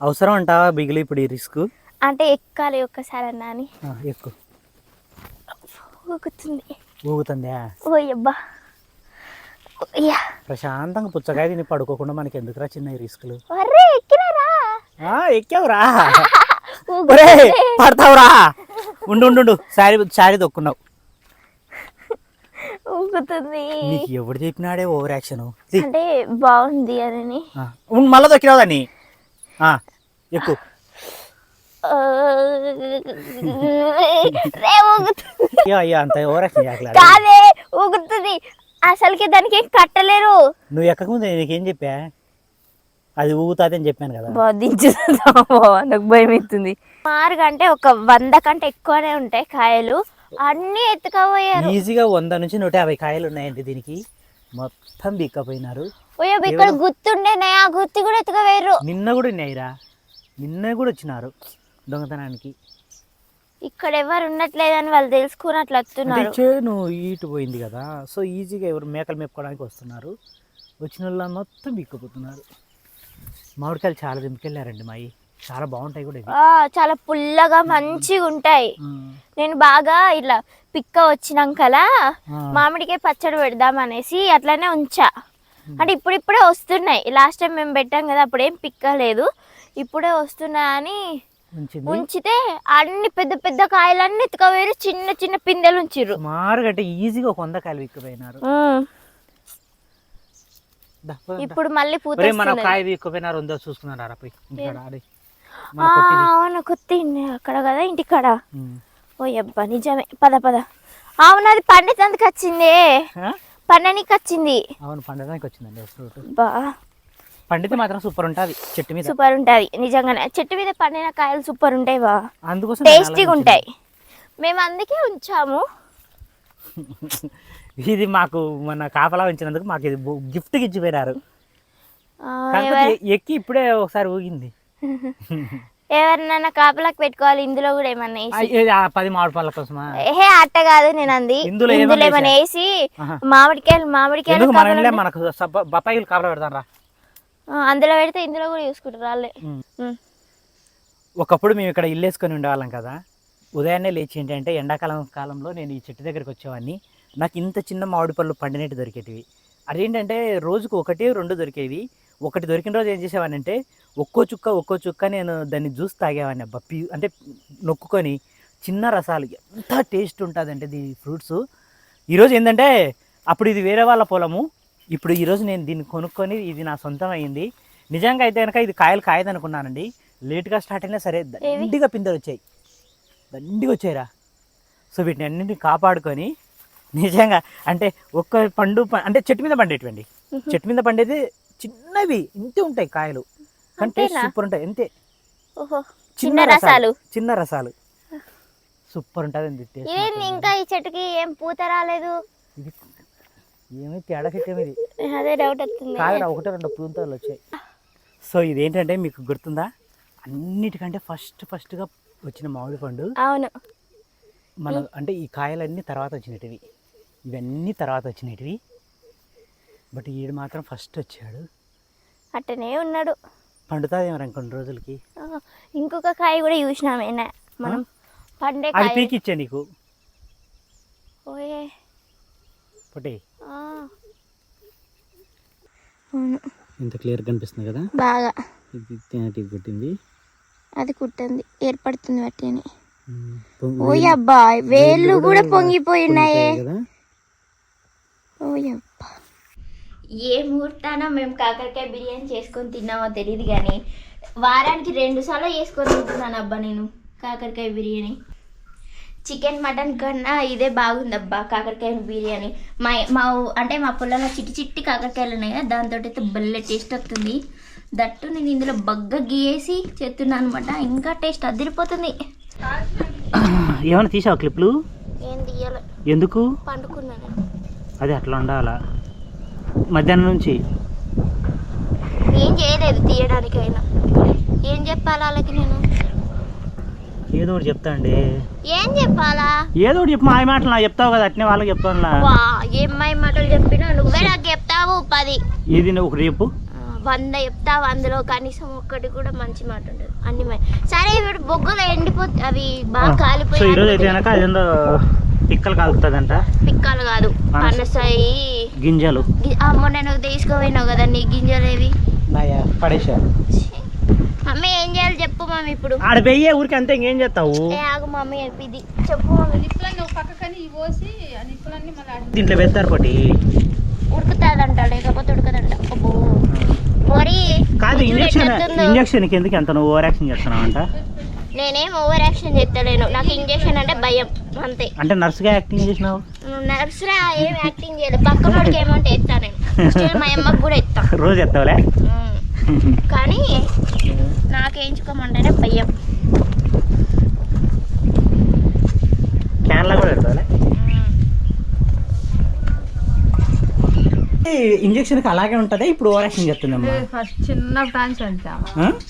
అవసరం అంటావా బిగిలి ఇప్పుడు ఈ రిస్క్? అంటే ఎక్కాలి ఒక్కసారి అన్నా అని ఎక్కువ ఊగుతుంది. ఊగుతుందా? ఓ అబ్బా యా. ప్రశాంతంగా పుచ్చకాయ తిని పడుకోకుండా మనకి ఎందుకురా చిన్న రిస్కులు? అరే ఎక్కినారా? ఆ, ఎక్కావురా. పడతావురా. ఉండు ఉండు శారీ శారీ దొక్కున్నావు ఊగుతుంది. నీకు ఎవడు చెప్పినాడే ఓవర్ యాక్షన్? అంటే బాగుంది అని మళ్ళీ దొక్కినావు దాన్ని. ఎక్కువ ఊగుతుంది అంత కాదే అసలుకి దానికి ఏం కట్టలేరు. నువ్వు ఎక్కకముందు నీకేం చెప్పా? అది ఊగుతాది అని చెప్పాను కదా. నాకు భయం అవుతుంది సుమారుగా అంటే ఒక వంద కంటే ఎక్కువనే ఉంటాయి కాయలు. అన్ని ఎత్తుకపోయారు. ఈజీగా వంద నుంచి నూట యాభై కాయలు ఉన్నాయండి దీనికి. మొత్తం బిక్కపోయినారు. ఇక్కడ గుర్తుండేనే ఆ గుర్తు కూడా ఎత్తుకపోయారు నిన్న కూడా ఉన్నాయిరా. నిన్న కూడా వచ్చినారు దొంగతనానికి. ఇక్కడ ఎవరు ఉండట్లేదని వాళ్ళు తెలుసుకుని అట్లా అంటే వస్తున్నారు చేను ఈటు పోయింది కదా సో ఈజీగా ఎవరు మేకలు మేపుకోవడానికి వస్తున్నారు. వచ్చిన వాళ్ళు మొత్తం బిక్కపోతున్నారు. మామిడికాయలు చాలా దింపుకెళ్ళారండి మాయి. చాలా బాగుంటాయి కూడా చాలా పుల్లగా మంచిగా ఉంటాయి. నేను బాగా ఇట్లా పిక్క వచ్చినాకలా. మామిడికాయ పచ్చడి పెడదాం అనేసి అట్లానే ఉంచా. అంటే ఇప్పుడిప్పుడే వస్తున్నాయి. లాస్ట్ టైం మేము పెట్టాం కదా అప్పుడేం పిక్క లేదు. ఇప్పుడే వస్తున్నాయని ఉంచింది? ఉంచితే అన్ని పెద్ద పెద్ద కాయలన్నీ ఎత్తుకపోయారు చిన్న చిన్న పిందెలు ఉంచిర్రు. సుమారుగా అంటే ఈజీగా ఒక వంద కాయలు దా. ఇప్పుడు మళ్ళీ పూత మన. కాయ ఉందో చూసుకున్నారా పోయి. అవును కొత్త ఇన్ని అక్కడ కదా ఇంటికాడ. ఓ అబ్బా నిజమే. పద పద. అవును అది పండితందుకు వచ్చింది? పండనికి వచ్చింది. అవును పండడానికి వచ్చిందండి ఫ్రూట్. బా పండితే మాత్రం సూపర్ ఉంటుంది చెట్టు మీద. సూపర్ ఉంటది నిజంగానే. చెట్టు మీద పండిన కాయలు సూపర్ ఉంటాయి బా అందుకోసం టేస్టీగా ఉంటాయి. మేము అందుకే ఉంచాము. ఇది మాకు మన కాపలా ఉంచినందుకు మాకు ఇది గిఫ్ట్ ఇచ్చిపోయినారు. ఎక్కి ఇప్పుడే ఒకసారి ఊగింది. ఎవరినైనా కాపలాకి పెట్టుకోవాలి ఇందులో కూడా ఏమన్నా పది మామిడి పళ్ళ కోసమా? ఏహే అట్ట కాదు నేను అంది ఇందులో ఏమైనా వేసి. మామిడికాయలు మామిడికాయలు మనకు బత్తాయిలు కాపలా పెడతాను రా అందులో పెడితే ఇందులో కూడా చూసుకుంటారు వాళ్ళే. ఒకప్పుడు మేము ఇక్కడ ఇల్లు వేసుకొని ఉండేవాళ్ళం కదా. ఉదయాన్నే లేచి ఏంటంటే ఎండాకాలం కాలంలో నేను ఈ చెట్టు దగ్గరికి వచ్చేవాడిని. నాకు ఇంత చిన్న మామిడి పళ్ళు పండినట్టు దొరికేటివి. అదేంటంటే రోజుకు ఒకటి రెండు దొరికేవి. ఒకటి దొరికిన రోజు ఏం చేసేవాడిని అంటే ఒక్కో చుక్క ఒక్కో చుక్క నేను దాన్ని జ్యూస్ తాగేవాడిని అబ్బా. పీ అంటే నొక్కుకొని చిన్న రసాలు ఎంత టేస్ట్ ఉంటుందంటే దీని ఫ్రూట్స్. ఈరోజు ఏంటంటే అప్పుడు ఇది వేరే వాళ్ళ పొలము. ఇప్పుడు ఈరోజు నేను దీన్ని కొనుక్కొని ఇది నా సొంతం అయింది నిజంగా అయితే కనుక ఇది కాయలు కాయదనుకున్నానండి. లేట్గా స్టార్ట్ అయినా సరే దండిగా పిందెలు వచ్చాయి. దండిగా వచ్చాయిరా. సో వీటిని అన్నింటిని కాపాడుకొని నిజంగా అంటే ఒక్క పండు అంటే చెట్టు మీద పండేటువంటి చెట్టు మీద పండేది చిన్నవి ఇంతే ఉంటాయి కాయలు. కానీ టేస్ట్? సూపర్ ఉంటాయి అంతే. ఓహో చిన్న రసాలు చిన్న రసాలు. సూపర్ ఉంటుంది ఇదేంది ఇంకా ఈ చెట్టుకి ఏం పూత రాలేదు? ఇది ఏమి తేడా చెట్టం ఇది అదే డౌట్ వస్తుంది. కాదురా ఒకటే రెండు పూంతలు వచ్చాయి. సో ఇదేంటంటే మీకు గుర్తుందా? అన్నిటికంటే ఫస్ట్ ఫస్ట్గా వచ్చిన మామిడి పండు. అవును. మన అంటే ఈ కాయలన్నీ తర్వాత వచ్చినటివి. ఇవన్నీ తర్వాత వచ్చినటివి. బట్ ఈడు మాత్రం ఫస్ట్ వచ్చాడు. అట్టనే ఉన్నాడు. పండుతుంది మరి ఇంకొన్ని రోజులకి. ఇంకొక కాయ కూడా చూసినామేనా మనం. పండే అది కాయ. పీకి ఇచ్చా నీకు? ఓయే. పొట్టి. ఆ. అవును. ఇంత క్లియర్ కనిపిస్తుంది కదా? బాగా. ఇది తినటి కొట్టింది. అది కుట్టింది. ఏర్పడుతుంది బట్టి అని. ఓయ్ అబ్బా వేళ్ళు కూడా పొంగిపోయినాయే? కదా ఓయ్ అబ్బా ఏ ముహూర్తాన మేము కాకరకాయ బిర్యానీ చేసుకొని తిన్నామో తెలియదు కానీ వారానికి రెండు సార్లు చేసుకొని తింటున్నాను అబ్బా నేను కాకరకాయ బిర్యానీ. చికెన్ మటన్ కన్నా ఇదే బాగుందబ్బా కాకరకాయ బిర్యానీ. మా మా అంటే మా పొలంలో చిట్టి చిట్టి కాకరకాయలు ఉన్నాయి కదా దాంతో అయితే భలే టేస్ట్ వస్తుంది. దట్టు నేను ఇందులో బగ్గ గీయేసి చేస్తున్నాను అనమాట ఇంకా టేస్ట్ అదిరిపోతుంది. ఏమైనా తీసావు క్లిప్లు ఏం తీయాలి? ఎందుకు? పండుకున్నాను. అది అట్లా ఉండాలా? మధ్యాహ్నం నుంచి. ఏం చేయలేదు తీయడానికైనా. ఏం చెప్పాలా వాళ్ళకి నేను? ఏదో ఒకటి చెప్తా అండి. ఏం చెప్పాలా? ఏదో ఒకటి చెప్పు మాటలు నాకు చెప్తావు కదా అట్నే వాళ్ళకి చెప్తాను వా ఏమ్మాయి మాటలు చెప్పినా నువ్వే నాకు చెప్తావు పది. ఇది నువ్వు ఆ, వంద చెప్తా వందలో కనీసం ఒక్కటి కూడా మంచి మాట ఉండదు. అన్ని సరే ఇప్పుడు బొగ్గులు ఎండిపోతే అవి బాగా సో ఈ రోజు అయితే కాలిపోయి కనుక అదేందో పిక్కలు కాలుతుందంట. పిక్కలు కాదు పనస. పనసాయి గింజలు. అమ్మో నేను తీసుకుపోయినావు కదా నీ గింజలేవి? పడేసా మమ్మీ ఏం చేయాలి చెప్పు మమ్మీ ఇప్పుడు. ఆడ వెయ్యే ఊరికి అంతే ఇంకేం చేస్తావు? ఏ ఆగు మమ్మీ ఇది. చెప్పు నిప్పులన్నీ ఒక పక్కకని ఇవి పోసి నిప్పులన్నీ మళ్ళీ దీంట్లో పెడతారు పట్టి. ఉడుకుతాదంట లేకపోతే ఉడకదంట. అబ్బో. మరి కాదు ఇంజక్షన్. ఇంజక్షన్ ఎందుకు ఎంత నువ్వు ఓవర్ యాక్షన్ చేస్తున్నావు అంట నేనేం ఓవర్ యాక్షన్ చేస్తలేను. నాకు ఇంజక్షన్ అంటే భయం. అంతే. అంటే నర్సుగా యాక్టింగ్ చేసినావు? నర్సురా ఏం యాక్టింగ్ చేయలేదు పక్కన వాడికి ఏమంటే ఎత్తా నేను. Still మా అమ్మకి కూడా ఎత్తా. రోజు ఎత్తావులే? ఉమ్. కానీ నాకేయించుకోమంటేనే భయం. క్యాన్లా కూడా పెడతావులే ఇంజక్షన్కి అలాగే ఉంటదే? ఇప్పుడు ఓవర్ యాక్షన్ చెప్తుందమ్మా. ఫస్ట్ చిన్న ఫ్రాన్స్ అంతే?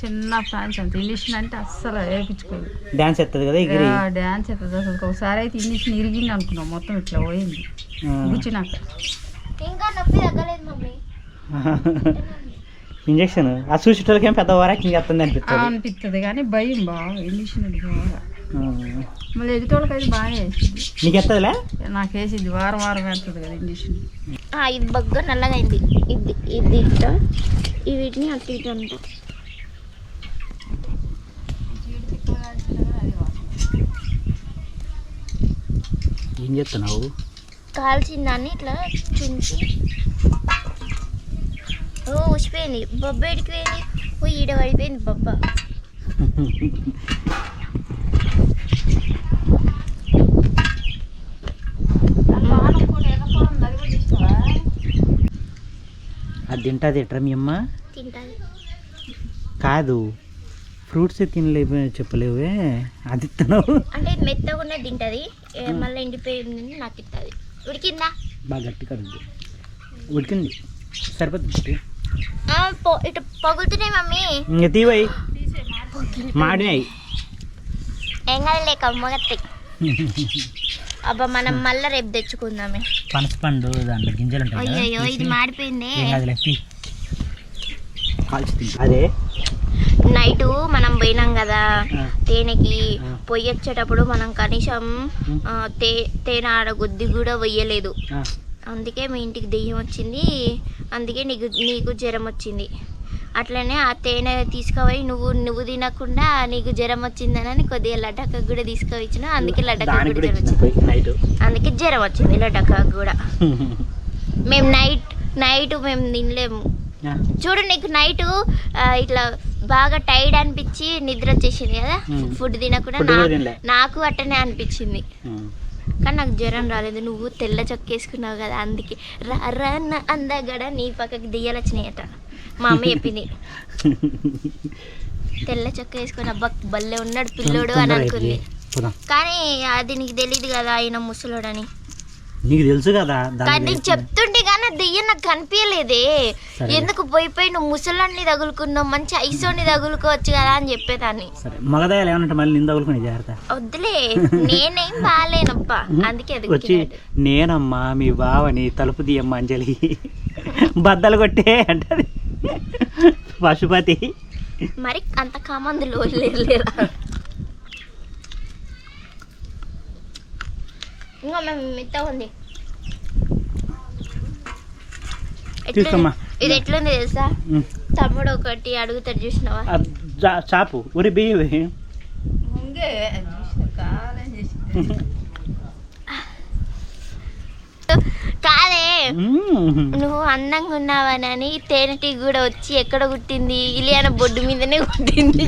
చిన్న ఫ్రాన్స్ అంతే. ఇంగ్లీష్ అంటే అస్సలు వేపించుకోదు డాన్స్ ఎత్తది కదా ఎగిరి డ్యాన్స్ అవుతుంది అసలు. ఒకసారి అయితే ఇంగ్లీష్ ఇరిగింది అనుకున్నాం. మొత్తం ఇట్లా పోయింది. గుచ్చినాక. ఇంకా నొప్పి తగ్గలేదు మమ్మీ. ఇంజక్షన్? ఆ చూసేటోళ్ళకి ఏం పెద్ద ఓవర్ యాక్షన్ చేస్తుంది ఆ అనిపిస్తుంది అనిపిస్తుంది కానీ భయం బాగా. ఆ. మళ్ళీ ఎదుటోళ్ళకి అయితే బాగా వేసింది. నీకు ఎత్తదిలే? నాకు వేసింది. వారం వారం వేస్తుంది కదా ఆ, ఇది బగ్గ నల్లగా అయింది. ఇది ఇది ఇట్ట ఈ వీటిని అటు ఇటు అంట. ఏం చెప్తున్నావు కాల్చిన దాన్ని ఇట్లా చుంచి. ఓ ఉసిపోయింది బొబ్బ ఎడికిపోయింది. ఓ ఈడ పడిపోయింది బొబ్బ అది తింటుంది ఎట్రా మీ అమ్మ? కాదు. ఫ్రూట్స్ తినలేవు చెప్పలేవే. అది తిన్నావు. అంటే మెత్తగా ఉన్నది తింటది మళ్ళీ ఎండిపోయింది నాకు ఇస్తుంది ఉడికిందా? బాగా గట్టిగా ఉంది. ఉడికింది. సరిపోతుంది ఇటు పగులుతున్నాయి మమ్మీ. ఇంక తీవయి మాడినాయి. ఏం కాదులే కమ్మగత్తాయి అబ్బా మనం మళ్ళీ రేపు తెచ్చుకుందామే. పనస పండు దాంట్లో గింజలు ఉంటాయి అయ్యో ఇది మాడిపోయింది. అదే? నైట్ మనం పోయినాం కదా. తేనెకి ఆ. పొయ్యి వచ్చేటప్పుడు మనం కనీసం తే తేనె ఆడ గుద్ది కూడా వెయ్యలేదు. ఆ, అందుకే మీ ఇంటికి దెయ్యం వచ్చింది. అందుకే నీకు నీకు జ్వరం వచ్చింది. అట్లనే ఆ తేనె తీసుకుపోయి నువ్వు నువ్వు తినకుండా నీకు జ్వరం వచ్చిందని కొద్దిగా లడ్డక్క కూడా తీసుకువచ్చిన అందుకే లడ్డక్క దానికి కూడా జ్వరం వచ్చింది. అందుకే జ్వరం వచ్చింది లడ్డక్క కూడా. మేము నైట్ నైట్ మేము తినలేము. చూడు నీకు నైట్ ఇట్లా బాగా టైర్డ్ అనిపించి నిద్ర వచ్చేసింది కదా. ఫుడ్ తినకుండా. నాకు అట్టనే అనిపించింది. కానీ నాకు జ్వరం రాలేదు. నువ్వు తెల్ల చొక్కేసుకున్నావు కదా అందుకే రా రా అన్న అందగడ నీ పక్కకి దెయ్యాలు వచ్చినాయట మా అమ్మ చెప్పింది. తెల్ల చొక్క వేసుకుని అబ్బా బల్లె ఉన్నాడు పిల్లోడు అని అనుకుంది. కానీ అది నీకు తెలియదు కదా ఆయన ముసలోడని. నీకు తెలుసు కదా కానీ చెప్తుంటే కానీ దెయ్యం నాకు కనిపించలేదే. ఎందుకు పోయి పోయి నువ్వు ముసలాన్ని తగులుకున్నావు మంచి ఐసోని తగులుకోవచ్చు కదా అని చెప్పేదాన్ని. సరే మగదయాలు ఏమన్నా మళ్ళీ నింద తగులుకుని జాగ్రత్త. వద్దులే నేనేం బాగాలేనప్పా అందుకే అది వచ్చి నేనమ్మా మీ బావని తలుపు తీయమ్మ అంజలి. బద్దలు కొట్టే అంటది. పశుపతి. మరి అంత కామందులో లేరు లేరా ఇంకా మేము మిత్త ఉంది? తీసుకోమ్మా. ఇది ఎట్లుంది తెలుసా. తమ్ముడు ఒకటి అడుగుతాడు చూసినావా? చాపు. ఉరి బియ్యి ముందే కాదే. నువ్వు అందంగా ఉన్నావనని తేనెటీ కూడా వచ్చి ఎక్కడ కుట్టింది? ఇలియాన బొడ్డు మీదనే కుట్టింది.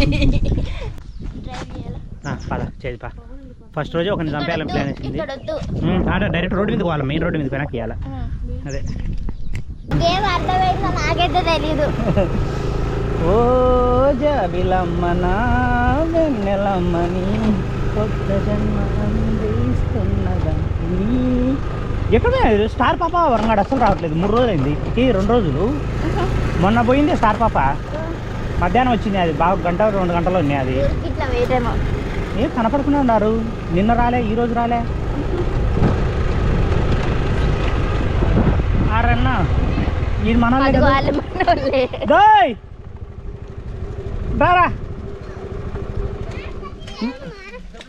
ఫస్ట్ రోజు ఒకరిని చంపేయాలని ప్లాన్ వేసింది ఆడ డైరెక్ట్ రోడ్డు మీద పోవాలి మెయిన్ రోడ్డు మీద వెనక్కి ఇవ్వాలి అదే. ఏం అర్థమైందో నాకైతే తెలీదు. ఓ జాబిలమ్మనా వెన్నెలమ్మని కొత్త జన్మ అందిస్తున్నదా ఎక్కడ స్టార్ పాప వరంగాడు అసలు రావట్లేదు. మూడు రోజులు అయింది ఈ రెండు రోజులు మొన్న పోయింది స్టార్ పాప. మధ్యాహ్నం వచ్చింది అది. బాగా గంట రెండు గంటలు ఉన్నాయి అది. ఏ కనపడకుండా ఉన్నారు? నిన్న రాలే ఈ రోజు రాలే. ఆరన్నా ఇది మన రారా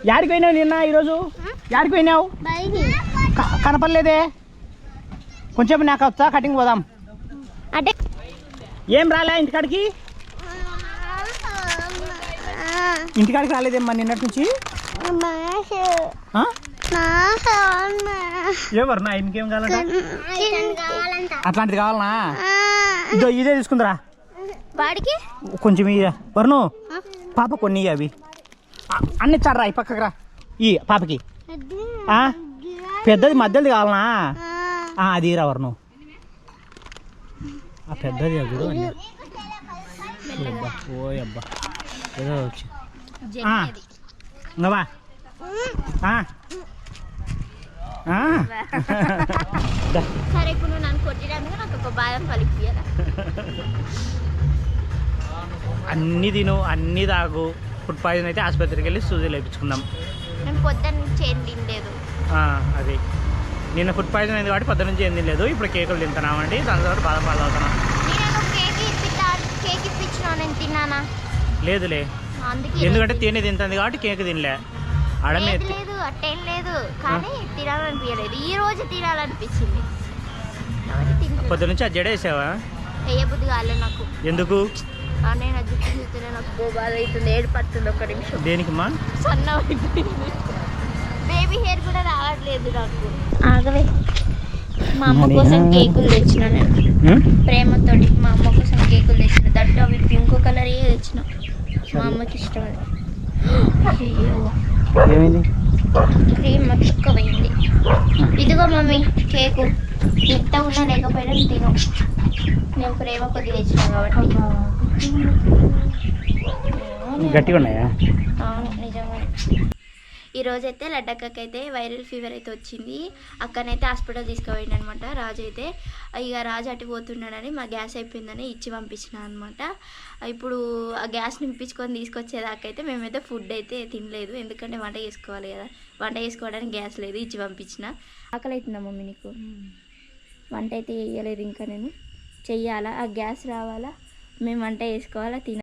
యాడికి పోయినావు నిన్న ఈరోజు? యాడికి పోయినావు? కనపడలేదే. కొంచెం నాకు వచ్చా కటింగ్ పోదాం. అంటే ఏం రాలే ఇంటికాడికి? ఇంటికాడికి రాలేదేమ్మా నిన్నటి నుంచి? ఎవరు నా ఇంకేం కావాలంట? అట్లాంటిది కావాలనా? ఇదో ఇదే తీసుకుందిరా. వాడికి? కొంచెం ఇయ్య. వరుణు పాప కొన్ని అవి. అన్ని ఇచ్చారా ఈ పక్కకు రా. ఈ పాపకి? పెద్దది మధ్యది కావాలనా? అది రా వరుణు. ఆ పెద్దది చూడు అన్నీ. అబ్బా ఏదో వచ్చి. సరే ఇప్పుడు నువ్వు నన్ను కొట్టినందుకు నాకు ఒక బాదం కలిపియాల అన్నీ తిను అన్నీ తాగు. ఫుడ్ పాయిజన్ అయితే ఆసుపత్రికి వెళ్ళి సూజీలు వేయించుకుందాం నేను పొద్దున్న నుంచి ఏం తినలేదు. ఆ, అది. నిన్న ఫుడ్ పాయిజన్ అయింది కాబట్టి పొద్దు నుంచి ఏం తినలేదు. ఇప్పుడు కేకులు తింటున్నామండి. దాని తర్వాత బాదం పాలు తాగుతున్నాం. నేను నువ్వు కేక్ ఇప్పిద్దా కేక్ ఇప్పించినా నేను తిన్నానా? లేదులే. అందుకే ఎందుకంటే తేనె తింటుంది కాబట్టి కేక్ తినలే. అడమే లేదు అట్టేం లేదు. కానీ తినాలనిపించలేదు ఈ రోజు తినాలనిపించింది. పొద్దు నుంచి అది జడేసావా వేయబుద్ధి నాకు. ఎందుకు? నేను అది నాకు బాధ అవుతుంది ఏడు పడుతుంది ఒక నిమిషం. దేనికమ్మా? సన్న బేబీ హెయిర్ కూడా రావట్లేదు నాకు ఆగవే. మా అమ్మ కోసం కేకులు తెచ్చిన? ప్రేమతోటి మా అమ్మ కోసం కేకులు తెచ్చిన. దట్టు అవి పింక్ కలర్ తెచ్చిన. మా అమ్మకి ఇష్టం ఏమైంది? క్రీమ్ మట్టుకుపోయింది ఇదిగో మమ్మీ కేకు. ఎంత ఉన్నా లేకపోయినా తిను నేను ప్రేమ కొద్ది తెచ్చిన కాబట్టి. గట్టిగా ఉన్నాయా? అవును నిజమే ఈరోజైతే రోజైతే లడ్డక్కకి అయితే వైరల్ ఫీవర్ అయితే వచ్చింది. అక్కనైతే హాస్పిటల్ తీసుకుపోయింది అనమాట రాజు అయితే. ఇక రాజు అటు పోతున్నాడని మా గ్యాస్ అయిపోయిందని ఇచ్చి పంపించిన అనమాట ఇప్పుడు ఆ గ్యాస్ నింపించుకొని తీసుకొచ్చేదాకా అయితే మేమైతే ఫుడ్ అయితే తినలేదు. ఎందుకంటే వంట చేసుకోవాలి కదా. వంట చేసుకోవడానికి గ్యాస్ లేదు. ఇచ్చి పంపించిన. ఆకలి అవుతుందా మమ్మీ నీకు? వంట అయితే వేయలేదు ఇంకా నేను. చెయ్యాలా? ఆ గ్యాస్ రావాలా? మేము వంట వేసుకోవాలా తిన